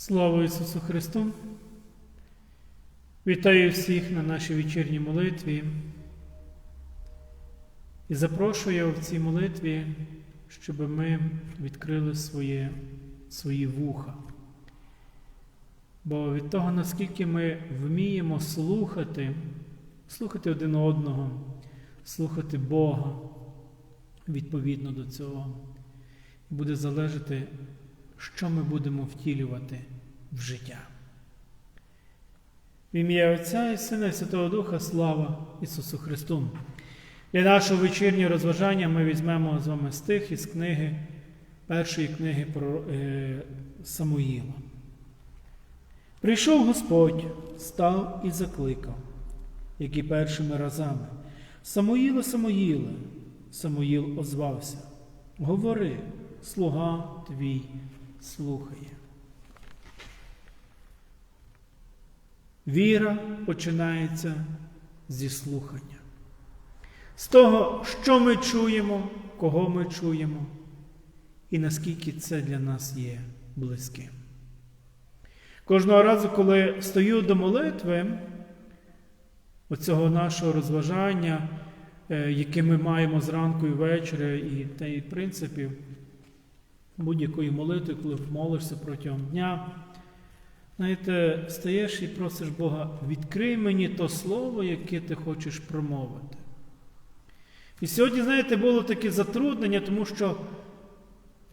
Слава Ісусу Христу! Вітаю всіх на нашій вечірній молитві і запрошую в цій молитві, щоб ми відкрили своє, свої вуха. Бо від того, наскільки ми вміємо слухати, слухати один одного, слухати Бога відповідно до цього, буде залежати, що ми будемо втілювати в життя. В ім'я Отця і Сина і Святого Духа слава Ісусу Христу. Для нашого вечірнього розважання ми візьмемо з вами стих із книги, першої книги про е, Самуїла. Прийшов Господь, став і закликав, як і першими разами. Самуїле, Самуїле, Самуїл озвався. Говори, слуга твій слухає. Віра починається зі слухання. З того, що ми чуємо, кого ми чуємо, і наскільки це для нас є близьким. Кожного разу, коли стою до молитви, оцього нашого розважання, е, яке ми маємо зранку і ввечері, і та й в принципі, будь-якої молитви, коли молишся протягом дня, знаєте, стаєш і просиш Бога, відкрий мені то слово, яке ти хочеш промовити. І сьогодні, знаєте, було таке затруднення, тому що,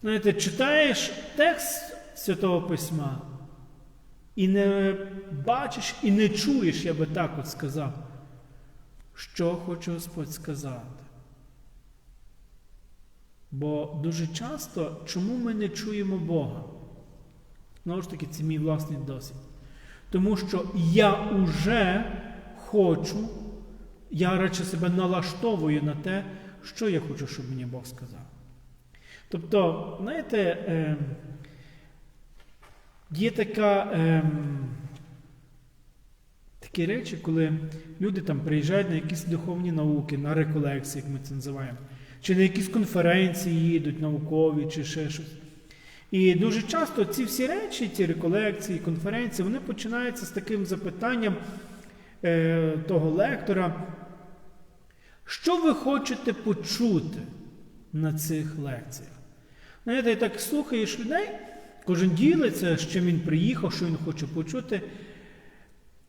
знаєте, читаєш текст Святого Письма і не бачиш, і не чуєш, я би так от сказав, що хоче Господь сказати. Бо дуже часто, чому ми не чуємо Бога? Знову ж таки, це мій власний досвід. Тому що я уже хочу, я радше себе налаштовую на те, що я хочу, щоб мені Бог сказав. Тобто, знаєте, е, є така, е, такі речі, коли люди там приїжджають на якісь духовні науки, на реколекції, як ми це називаємо, чи на якісь конференції їдуть наукові, чи ще щось. І дуже часто ці всі речі, ці реколекції, конференції, вони починаються з таким запитанням е, того лектора, що ви хочете почути на цих лекціях? Знаєте, так слухаєш людей, кожен ділиться, з чим він приїхав, що він хоче почути.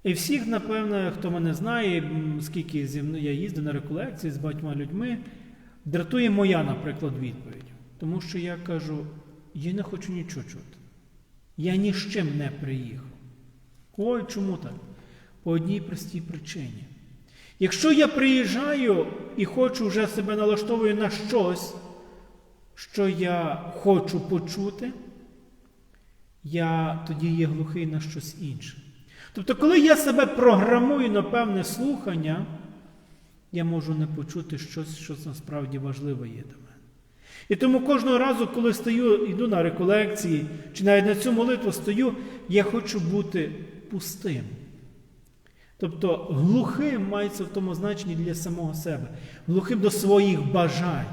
І всіх, напевно, хто мене знає, скільки я їздив на реколекції з багатьма людьми, дратує моя, наприклад, відповідь. Тому що я кажу, я не хочу нічого чути. Я ні з чим не приїхав. Ой, чому так? По одній простій причині. Якщо я приїжджаю і хочу вже себе налаштовую на щось, що я хочу почути, я тоді є глухий на щось інше. Тобто, коли я себе програмую на певне слухання, я можу не почути щось, що насправді важливе є до мене. І тому кожного разу, коли стою, йду на реколекції, чи навіть на цю молитву стою, я хочу бути пустим. Тобто глухим мається в тому значенні для самого себе, глухим до своїх бажань.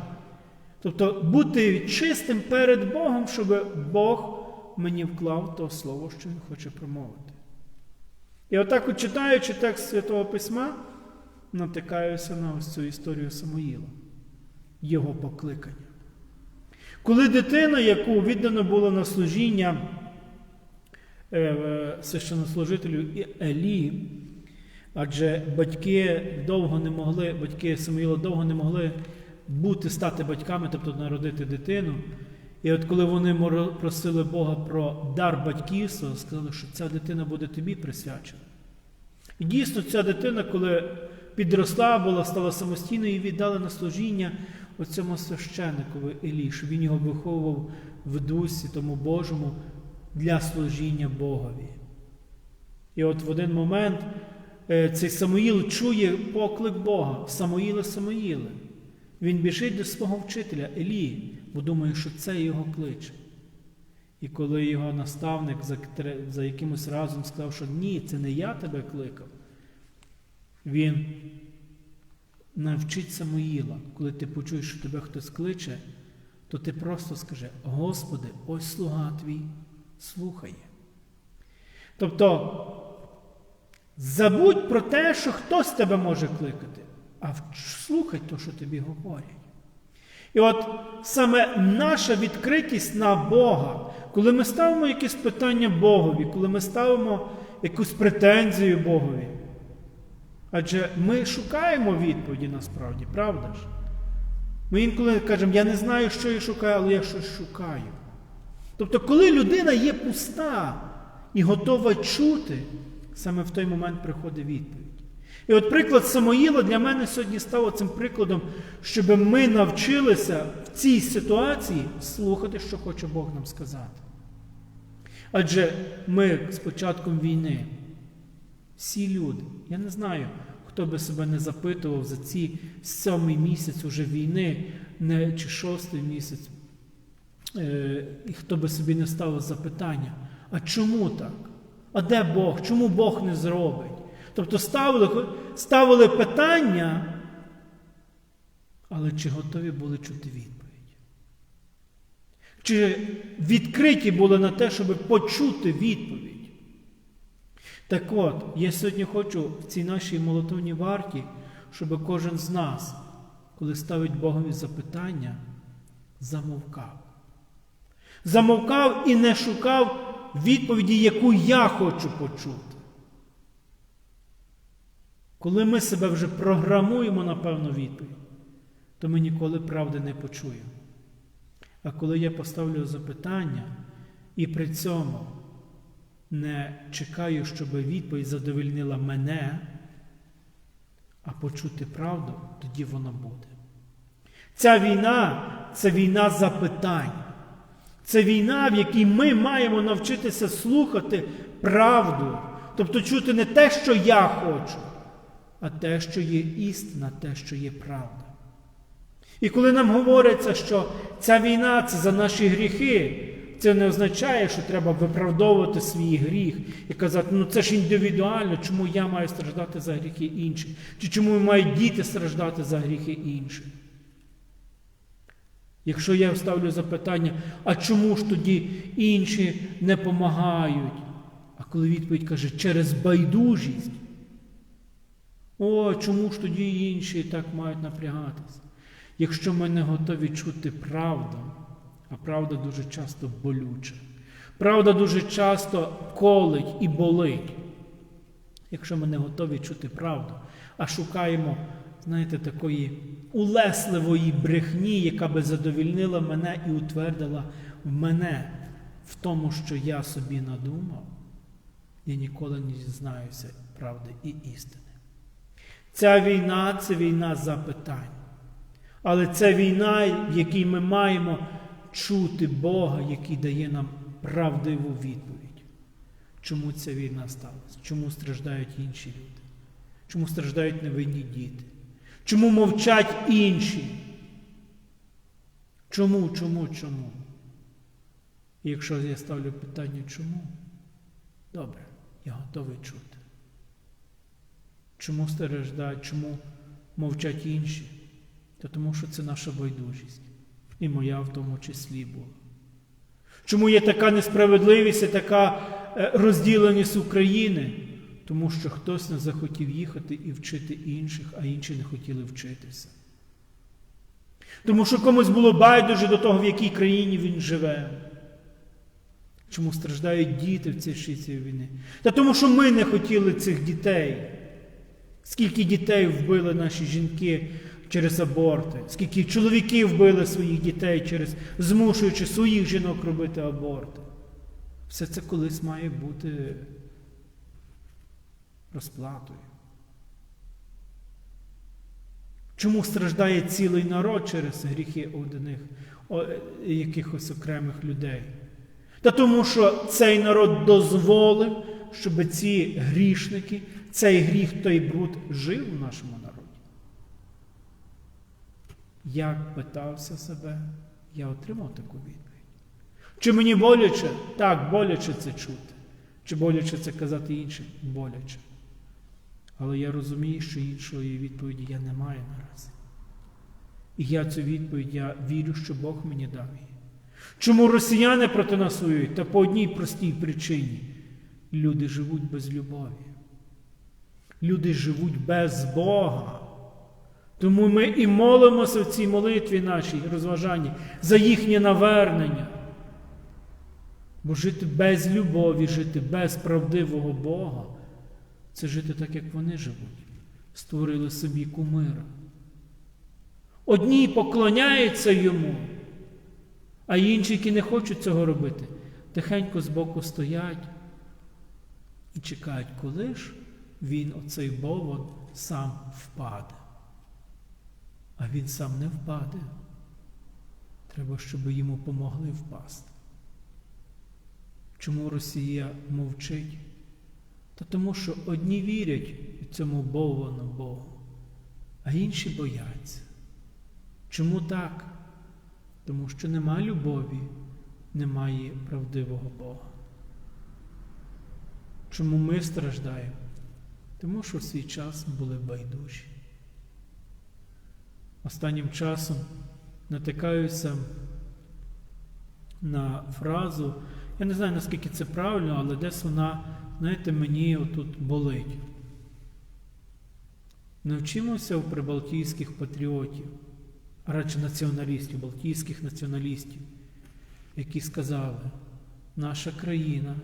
Тобто бути чистим перед Богом, щоб Бог мені вклав то слово, що Він хоче промовити. І отак, от читаючи текст Святого Письма, натикаюся на ось цю історію Самоїла, його покликання. Коли дитина, яку віддано було на служіння священнослужителю Елі, адже батьки довго не могли, батьки Самуїла довго не могли бути, стати батьками, тобто народити дитину. І от коли вони просили Бога про дар батьківства, сказали, що ця дитина буде тобі присвячена. І дійсно, ця дитина, коли підросла, була, стала самостійною і віддали на служіння оцьому священникові Елі, щоб він його виховував в дусі тому Божому для служіння Богові. І от в один момент цей Самуїл чує поклик Бога, Самуїле, Самуїле. Він біжить до свого вчителя Елі, бо думає, що це його кличе. І коли його наставник за якимось разом сказав, що ні, це не я тебе кликав, він навчить Самуїла, коли ти почуєш, що тебе хтось кличе, то ти просто скажи, Господи, ось слуга твій слухає. Тобто забудь про те, що хтось тебе може кликати, а слухай те, що тобі говорять. І от саме наша відкритість на Бога, коли ми ставимо якесь питання Богові, коли ми ставимо якусь претензію Богові. Адже ми шукаємо відповіді насправді, правда ж? Ми інколи кажемо, я не знаю, що я шукаю, але я щось шукаю. Тобто, коли людина є пуста і готова чути, саме в той момент приходить відповідь. І от приклад Самоїла для мене сьогодні став цим прикладом, щоб ми навчилися в цій ситуації слухати, що хоче Бог нам сказати. Адже ми з початком війни, всі люди, я не знаю, хто би себе не запитував за ці сьомий місяць уже війни, не, чи шостий місяць, е, і хто би собі не ставив запитання, а чому так? А де Бог? Чому Бог не зробить? Тобто ставили, ставили питання, але чи готові були чути відповідь? Чи відкриті були на те, щоб почути відповідь? Так от, я сьогодні хочу в цій нашій молотовній варті, щоб кожен з нас, коли ставить Богові запитання, замовкав. Замовкав і не шукав відповіді, яку я хочу почути. Коли ми себе вже програмуємо на певну відповідь, то ми ніколи правди не почуємо. А коли я поставлю запитання і при цьому не чекаю, щоб відповідь задовольнила мене, а почути правду, тоді воно буде. Ця війна це війна запитань. Це війна, в якій ми маємо навчитися слухати правду, тобто чути не те, що я хочу, а те, що є істина, те, що є правда. І коли нам говориться, що ця війна це за наші гріхи, це не означає, що треба виправдовувати свій гріх і казати, ну це ж індивідуально, чому я маю страждати за гріхи інших, чи чому мають діти страждати за гріхи інших. Якщо я ставлю запитання, а чому ж тоді інші не помагають? А коли відповідь каже, через байдужість, о, чому ж тоді інші так мають напрягатися? Якщо ми не готові чути правду, а правда дуже часто болюча, правда дуже часто колить і болить. Якщо ми не готові чути правду, а шукаємо, знаєте, такої улесливої брехні, яка би задовільнила мене і утвердила в мене в тому, що я собі надумав, я ніколи не дізнаюся правди і істини. Ця війна це війна запитань. Але це війна, в якій ми маємо чути Бога, який дає нам правдиву відповідь. Чому ця війна сталася? Чому страждають інші люди? Чому страждають невинні діти? Чому мовчать інші? Чому, чому, чому? І якщо я ставлю питання, чому? Добре, я готовий чути. Чому страждають, чому мовчать інші? Та тому що це наша байдужість. І моя в тому числі була. Чому є така несправедливість і така е, розділеність України? Тому що хтось не захотів їхати і вчити інших, а інші не хотіли вчитися. Тому що комусь було байдуже до того, в якій країні він живе. Чому страждають діти в цій цієї війни? Та тому, що ми не хотіли цих дітей. Скільки дітей вбили наші жінки через аборти, скільки чоловіків вбили своїх дітей, через змушуючи своїх жінок робити аборти. Все це колись має бути розплатою. Чому страждає цілий народ через гріхи одних якихось окремих людей? Та тому, що цей народ дозволив, щоб ці грішники, цей гріх, той бруд жив у нашому народі. Як питався себе, я отримав таку відповідь. Чи мені боляче? Так, боляче це чути. Чи боляче це казати іншим? Боляче. Але я розумію, що іншої відповіді я не маю наразі. І я цю відповідь я вірю, що Бог мені дав її. Чому росіяни проти нас воюють? Та по одній простій причині. люди живуть без любові. Люди живуть без Бога. Тому ми і молимося в цій молитві нашій розважанні за їхнє навернення. Бо жити без любові, жити без правдивого Бога це жити так, як вони живуть. Створили собі кумира. Одні поклоняються йому, а інші, які не хочуть цього робити, тихенько збоку стоять і чекають, коли ж він, оцей Бовон, сам впаде. А він сам не впаде. Треба, щоб йому помогли впасти. Чому Росія мовчить? Та тому, що одні вірять цьому Бовану Богу, а інші бояться. Чому так? Тому що нема любові, немає правдивого Бога. Чому ми страждаємо? Тому що в свій час були байдужі. Останнім часом натикаюся на фразу, я не знаю, наскільки це правильно, але десь вона, знаєте, мені отут болить. Навчимося у прибалтійських патріотів, а радше націоналістів, балтійських націоналістів, які сказали, наша країна,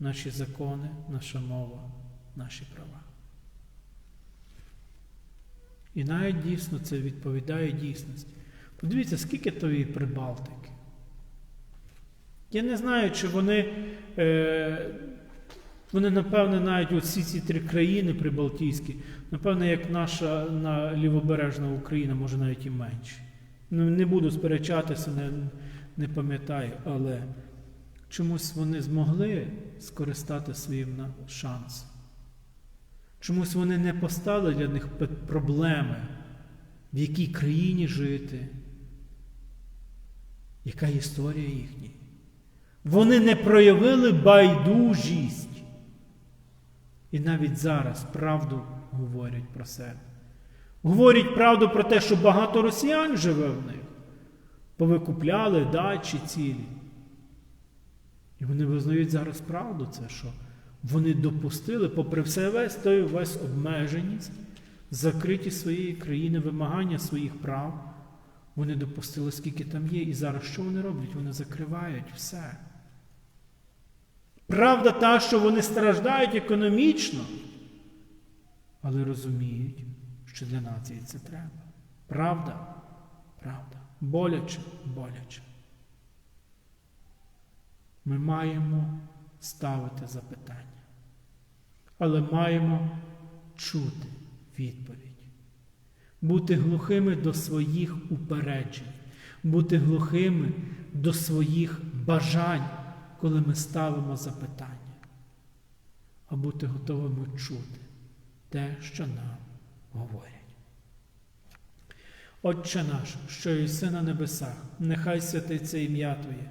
наші закони, наша мова, наші права. І навіть дійсно це відповідає дійсності. Подивіться, скільки тої Прибалтики. Я не знаю, чи вони, е, вони, напевне, навіть оці ці три країни прибалтійські, напевне, як наша на лівобережна Україна, може навіть і менше. Ну, не буду сперечатися, не, не пам'ятаю, але чомусь вони змогли скористати своїм шансом. Чомусь вони не постали для них проблеми, в якій країні жити, яка історія їхня. Вони не проявили байдужість. І навіть зараз правду говорять про себе. Говорять правду про те, що багато росіян живе в них, повикупляли дачі цілі. І вони визнають зараз правду, це що вони допустили, попри все весь той весь обмеженість, закритість своєї країни, вимагання своїх прав. Вони допустили, скільки там є. І зараз що вони роблять? Вони закривають все. Правда та, що вони страждають економічно, але розуміють, що для нації це треба. Правда? Правда. Боляче, боляче. Ми маємо ставити запитання, але маємо чути відповідь, бути глухими до своїх упереджень, бути глухими до своїх бажань, коли ми ставимо запитання, а бути готовими чути те, що нам говорять. Отче наш, що єси на небесах, нехай святиться ім'я Твоє,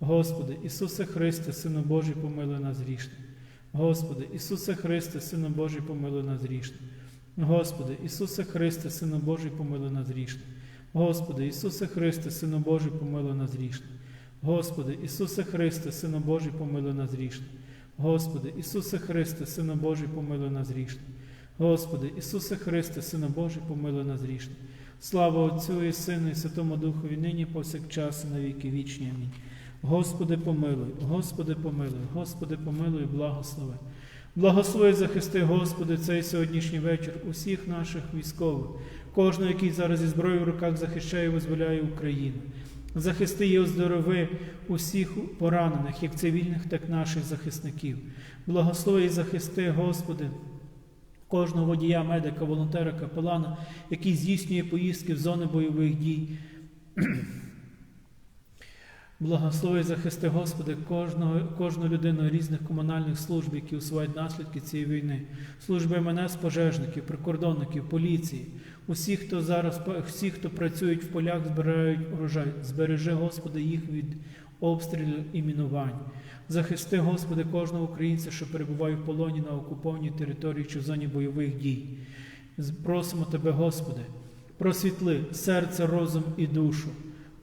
Господи, Ісусе Христе, Сину Божий, помилуй нас грішних. Господи, Ісусе Христе, Сину Божий, помилуй нас грішних. Господи, Ісусе Христе, Сину Божий, помилуй нас грішних. Господи, Ісусе Христе, Сину Божий, помилуй нас грішних. Господи, Ісусе Христе, Сину Божий, помилуй нас грішних. Господи, Ісусе Христе, Сину Божий, помилуй нас грішних. Господи, Ісусе Христе, Сину Божий, помилуй нас грішних. Слава Отцю і Сину, і Святому Духові, нині повсякчас і на віки вічні. Амінь. Господи, помилуй, Господи, помилуй, Господи, помилуй, благослови. Благослови, захисти, Господи, цей сьогоднішній вечір усіх наших військових, кожного, який зараз зі зброєю в руках захищає і визволяє Україну. Захисти і оздорови усіх поранених, як цивільних, так і наших захисників. Благослови і захисти, Господи, кожного водія, медика, волонтера, капелана, який здійснює поїздки в зони бойових дій. Благослови захисти, Господи, кожного, кожну людину різних комунальних служб, які усувають наслідки цієї війни, служби МНС пожежників, прикордонників, поліції, усіх, хто зараз всі, хто працюють в полях, збирають урожай. Збережи, Господи, їх від обстрілів і мінувань. Захисти, Господи, кожного українця, що перебуває в полоні на окупованій території чи в зоні бойових дій. Просимо Тебе, Господи, просвітли серце, розум і душу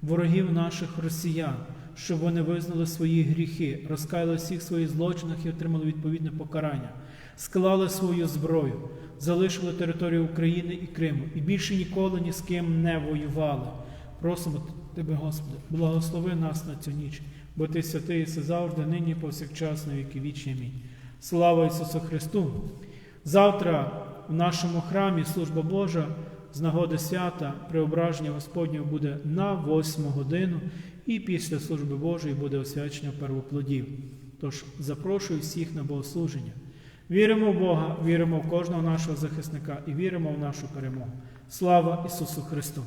ворогів наших росіян, щоб вони визнали свої гріхи, розкаяли всіх своїх злочинах і отримали відповідне покарання, склали свою зброю, залишили територію України і Криму і більше ніколи ні з ким не воювали. Просимо Тебе, Господи, благослови нас на цю ніч, бо Ти святий єси завжди, нині, повсякчас, на віки вічні. Амінь. Слава Ісусу Христу! Завтра в нашому храмі служба Божа з нагоди свята преображення Господнього буде на восьму годину, і після служби Божої буде освячення первоплодів. Тож запрошую всіх на богослуження. Віримо в Бога, віримо в кожного нашого захисника і віримо в нашу перемогу. Слава Ісусу Христу!